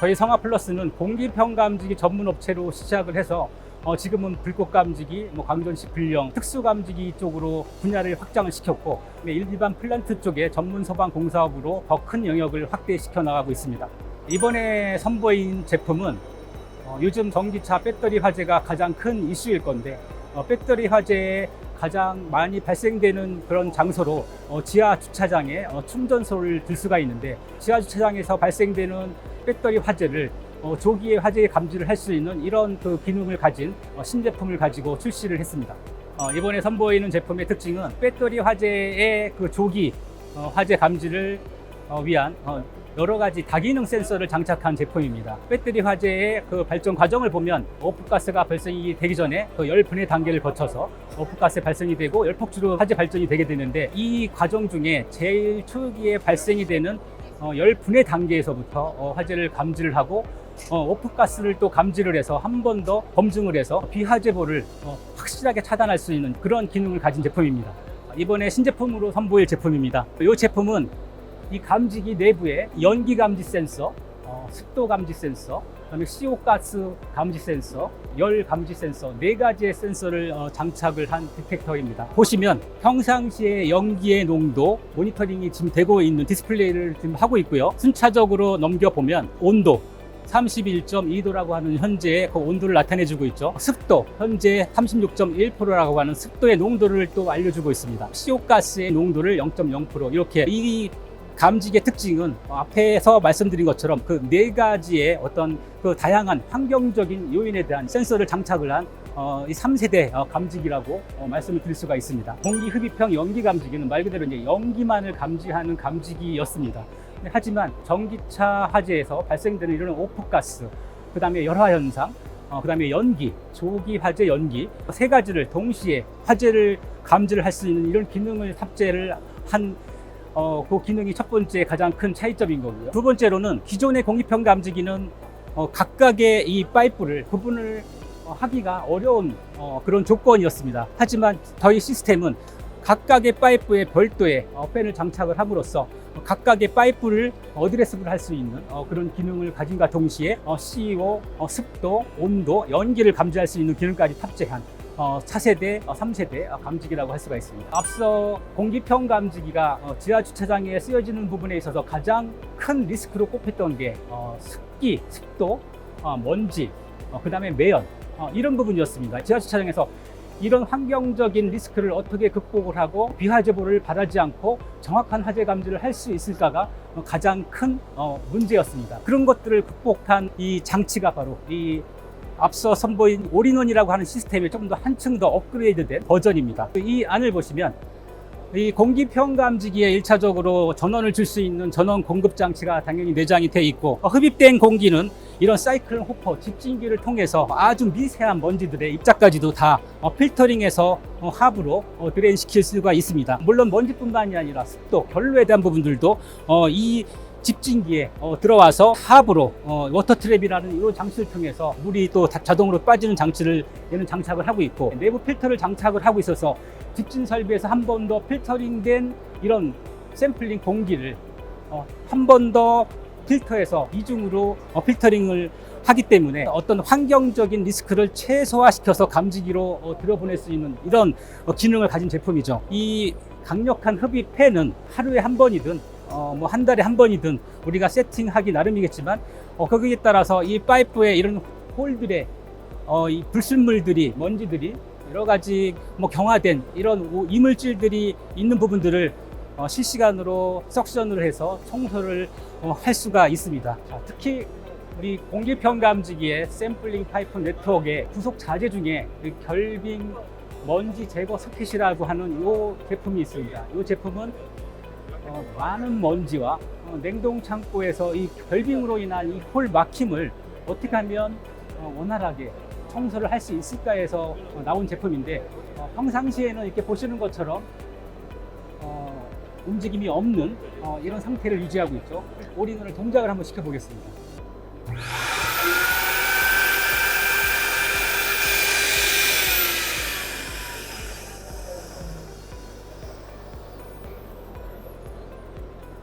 저희 성화 플러스는 공기평 감지기 전문 업체로 시작을 해서 어, 지금은 불꽃 감지기, 뭐 광전식 불령, 특수 감지기 쪽으로 분야를 확장을 시켰고 네, 일반 플란트 쪽에 전문 소방 공사업으로 더 큰 영역을 확대시켜 나가고 있습니다. 이번에 선보인 제품은 어, 요즘 전기차 배터리 화재가 가장 큰 이슈일 건데 어, 배터리 화재에 가장 많이 발생되는 그런 장소로 어, 지하 주차장에 어, 충전소를 들 수가 있는데 지하 주차장에서 발생되는 배터리 화재를 어, 조기에 화재 감지를 할 수 있는 이런 그 기능을 가진 어, 신제품을 가지고 출시를 했습니다. 어, 이번에 선보이는 제품의 특징은 배터리 화재의 그 조기 어, 화재 감지를 어, 위한 어, 여러 가지 다기능 센서를 장착한 제품입니다. 배터리 화재의 그 발전 과정을 보면 오프가스가 발생이 되기 전에 그 열분해 단계를 거쳐서 오프가스 발생이 되고 열폭주로 화재 발전이 되게 되는데 이 과정 중에 제일 초기에 발생이 되는 어, 열 분해 단계에서부터 어, 화재를 감지를 하고 어, 오프가스를 또 감지를 해서 한 번 더 검증을 해서 비화재보를 어, 확실하게 차단할 수 있는 그런 기능을 가진 제품입니다. 이번에 신제품으로 선보일 제품입니다. 이 제품은 이 감지기 내부에 연기 감지 센서, 어, 습도 감지 센서, 그다음에 CO 가스 감지 센서, 열 감지 센서 네 가지의 센서를 어, 장착을 한 디텍터입니다. 보시면 평상시에 연기의 농도 모니터링이 지금 되고 있는 디스플레이를 지금 하고 있고요. 순차적으로 넘겨 보면 온도 31.2도라고 하는 현재의 그 온도를 나타내주고 있죠. 습도 현재 36.1%라고 하는 습도의 농도를 또 알려주고 있습니다. CO 가스의 농도를 0.0% 이렇게 이 감지기의 특징은 앞에서 말씀드린 것처럼 그 네 가지의 어떤 그 다양한 환경적인 요인에 대한 센서를 장착을 한 어, 이 3세대 어, 감지기라고 어, 말씀을 드릴 수가 있습니다. 공기 흡입형 연기 감지기는 말 그대로 이제 연기만을 감지하는 감지기였습니다. 네, 하지만 전기차 화재에서 발생되는 이런 오프가스, 그 다음에 열화 현상, 어, 그 다음에 연기, 조기 화재 연기 세 가지를 동시에 화재를 감지를 할 수 있는 이런 기능을 탑재를 한 어, 그 기능이 첫 번째 가장 큰 차이점인 거고요. 두 번째로는 기존의 공기평 감지기는 어, 각각의 이 파이프를 구분을 어, 하기가 어려운 어, 그런 조건이었습니다. 하지만 저희 시스템은 각각의 파이프에 별도의 어, 팬을 장착을 함으로써 각각의 파이프를 어드레스를 할 수 있는 어, 그런 기능을 가진과 동시에 어, CO, 어, 습도, 온도, 연기를 감지할 수 있는 기능까지 탑재한 어, 4세대, 어, 3세대 어, 감지기라고 할 수가 있습니다. 앞서 공기평 감지기가 어, 지하 주차장에 쓰여지는 부분에 있어서 가장 큰 리스크로 꼽혔던 게 어, 습기, 습도, 어, 먼지, 어, 그 다음에 매연 어, 이런 부분이었습니다. 지하 주차장에서 이런 환경적인 리스크를 어떻게 극복을 하고 비화재보를 바라지 않고 정확한 화재 감지를 할 수 있을까가 어, 가장 큰 어, 문제였습니다. 그런 것들을 극복한 이 장치가 바로 이 앞서 선보인 올인원이라고 하는 시스템의 좀더 한층 더 업그레이드된 버전입니다. 이 안을 보시면 이 공기평 감지기에 일차적으로 전원을 줄 수 있는 전원 공급 장치가 당연히 내장이 돼 있고 어, 흡입된 공기는 이런 사이클론 호퍼 집진기를 통해서 아주 미세한 먼지들의 입자까지도 다 어, 필터링해서 어, 하부로 어, 드레인 시킬 수가 있습니다. 물론 먼지뿐만이 아니라 습도, 결로에 대한 부분들도 어, 이 집진기에 어, 들어와서 하부로 어, 워터 트랩이라는 이런 장치를 통해서 물이 또 다- 자동으로 빠지는 장치를 얘는 장착을 하고 있고 내부 필터를 장착을 하고 있어서 집진 설비에서 한 번 더 필터링된 이런 샘플링 공기를 어, 한 번 더 필터해서 이중으로 어, 필터링을 하기 때문에 어떤 환경적인 리스크를 최소화시켜서 감지기로 어, 들여보낼 수 있는 이런 어, 기능을 가진 제품이죠. 이 강력한 흡입 팬은 하루에 한 번이든 어, 뭐 한 달에 한 번이든 우리가 세팅하기 나름이겠지만 어, 거기에 따라서 이 파이프에 이런 홀들에 어, 이 불순물들이 먼지들이 여러 가지 뭐 경화된 이런 오- 이물질들이 있는 부분들을 어, 실시간으로 석션을 해서 청소를 어, 할 수가 있습니다. 자, 특히 우리 공기평 감지기의 샘플링 파이프 네트워크의 부속 자재 중에 이 결빙 먼지 제거 서킷이라고 하는 이 제품이 있습니다. 이 제품은 어, 많은 먼지와 어, 냉동 창고에서 이 결빙으로 인한 이 홀 막힘을 어떻게 하면 어, 원활하게 청소를 할 수 있을까 해서 어, 나온 제품인데 어, 평상시에는 이렇게 보시는 것처럼 어, 움직임이 없는 어, 이런 상태를 유지하고 있죠. 올인원을 동작을 한번 시켜보겠습니다.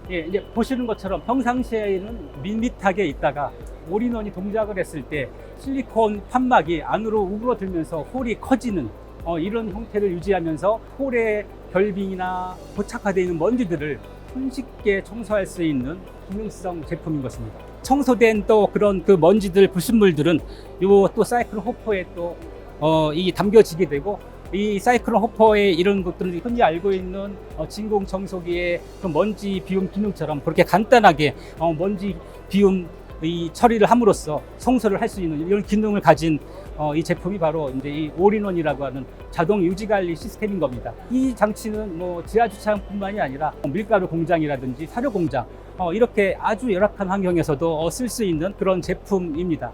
예, 이제 보시는 것처럼 평상시에는 밋밋하게 있다가 올인원이 동작을 했을 때 실리콘 판막이 안으로 우그러들면서 홀이 커지는 어, 이런 형태를 유지하면서 홀의 결빙이나 고착화되어 있는 먼지들을 손쉽게 청소할 수 있는 기능성 제품인 것입니다. 청소된 또 그런 그 먼지들 불순물들은 요 또 사이클 호퍼에 또 어, 이 담겨지게 되고 이 사이클론 호퍼의 이런 것들을 흔히 알고 있는 어, 진공 청소기의 그 먼지 비움 기능처럼 그렇게 간단하게 어, 먼지 비움 이 처리를 함으로써 청소를 할 수 있는 이런 기능을 가진 어, 이 제품이 바로 이제 이 올인원이라고 하는 자동 유지 관리 시스템인 겁니다. 이 장치는 뭐 지하 주차장뿐만이 아니라 밀가루 공장이라든지 사료 공장 어, 이렇게 아주 열악한 환경에서도 쓸수 있는 그런 제품입니다.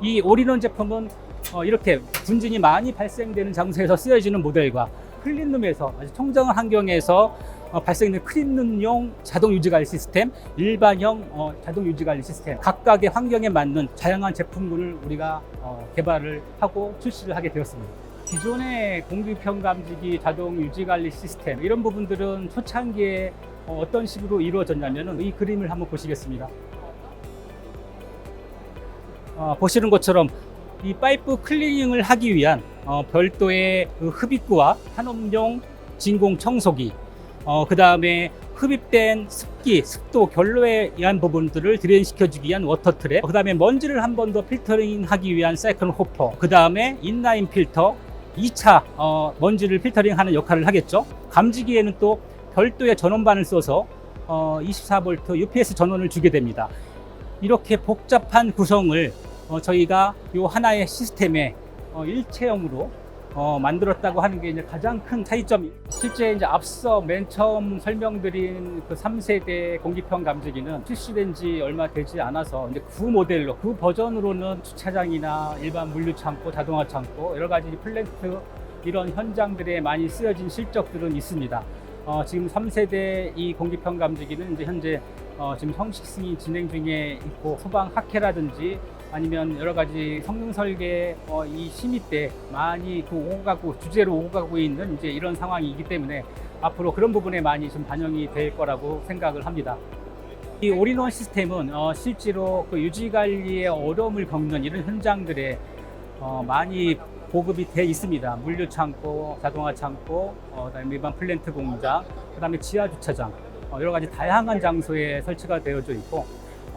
이 올인원 제품은 어, 이렇게 분진이 많이 발생되는 장소에서 쓰여지는 모델과 클린룸에서 아주 청정한 환경에서 어, 발생되는 클린룸용 자동 유지 관리 시스템, 일반형 어, 자동 유지 관리 시스템 각각의 환경에 맞는 다양한 제품군을 우리가 어, 개발을 하고 출시를 하게 되었습니다. 기존의 공기평 감지기 자동 유지 관리 시스템 이런 부분들은 초창기에 어, 어떤 식으로 이루어졌냐면 이 그림을 한번 보시겠습니다. 어, 보시는 것처럼 이 파이프 클리닝을 하기 위한 어, 별도의 그 흡입구와 산업용 진공 청소기, 어, 그 다음에 흡입된 습기, 습도, 결로에 의한 부분들을 드레인시켜주기 위한 워터 트랩, 그 다음에 먼지를 한 번 더 필터링하기 위한 사이클 호퍼, 그 다음에 인라인 필터, 2차 어, 먼지를 필터링하는 역할을 하겠죠. 감지기에는 또 별도의 전원반을 써서 어, 24V UPS 전원을 주게 됩니다. 이렇게 복잡한 구성을 어, 저희가 요 하나의 시스템에 어, 일체형으로 어, 만들었다고 하는 게 이제 가장 큰 차이점이 실제 이제 앞서 맨 처음 설명드린 그 3세대 공기평 감지기는 출시된 지 얼마 되지 않아서 이제 구 모델로 그 버전으로는 주차장이나 일반 물류 창고, 자동화 창고 여러 가지 플랜트 이런 현장들에 많이 쓰여진 실적들은 있습니다. 어, 지금 3세대 이 공기평 감지기는 이제 현재 어, 지금 형식 승인 진행 중에 있고 소방 학회라든지 아니면 여러 가지 성능 설계 어, 이 심의 때 많이 그 오고 가고 주제로 오고 가고 있는 이제 이런 상황이기 때문에 앞으로 그런 부분에 많이 좀 반영이 될 거라고 생각을 합니다. 이 올인원 시스템은 어, 실제로 그 유지 관리에 어려움을 겪는 이런 현장들에 어, 많이 보급이 돼 있습니다. 물류 창고, 자동화 창고, 어, 그다음에 일반 플랜트 공장, 그다음에 지하 주차장 어, 여러 가지 다양한 장소에 설치가 되어져 있고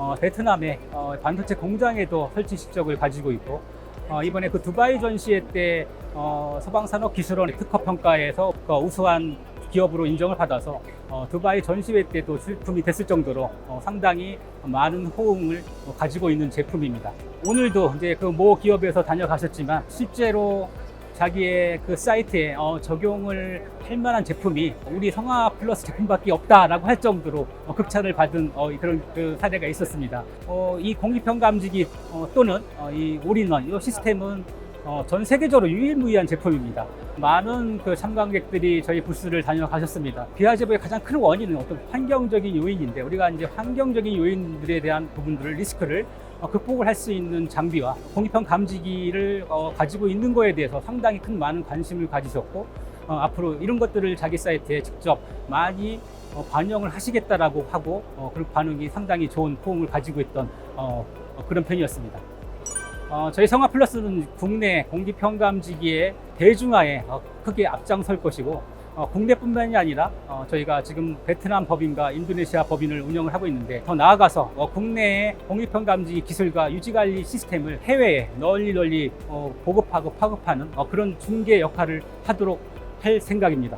어, 베트남의 어, 반도체 공장에도 설치 실적을 가지고 있고 어, 이번에 그 두바이 전시회 때 어, 서방산업기술원 특허 평가에서 그 우수한 기업으로 인정을 받아서 어, 두바이 전시회 때도 출품이 됐을 정도로 어, 상당히 많은 호응을 어, 가지고 있는 제품입니다. 오늘도 이제 그 모 기업에서 다녀가셨지만 실제로 자기의 그 사이트에 어, 적용을 할 만한 제품이 우리 성화 플러스 제품밖에 없다라고 할 정도로 어, 극찬을 받은 어, 그런 그 사례가 있었습니다. 어, 이 공기평 감지기 어, 또는 어, 이 올인원 이 시스템은 어, 전 세계적으로 유일무이한 제품입니다. 많은 그 참관객들이 저희 부스를 다녀가셨습니다. 비하 제보의 가장 큰 원인은 어떤 환경적인 요인인데 우리가 이제 환경적인 요인들에 대한 부분들을 리스크를 어, 극복을 할 수 있는 장비와 공기평 감지기를 어, 가지고 있는 거에 대해서 상당히 큰 많은 관심을 가지셨고 어, 앞으로 이런 것들을 자기 사이트에 직접 많이 어, 반영을 하시겠다라고 하고 어, 그런 반응이 상당히 좋은 호응을 가지고 있던 어, 어, 그런 편이었습니다. 어, 저희 성화 플러스는 국내 공기평 감지기의 대중화에 어, 크게 앞장설 것이고 어, 국내뿐만이 아니라 어, 저희가 지금 베트남 법인과 인도네시아 법인을 운영을 하고 있는데 더 나아가서 어, 국내의 공기평 감지기 기술과 유지 관리 시스템을 해외에 널리 널리 어, 보급하고 파급하는 어, 그런 중개 역할을 하도록 할 생각입니다.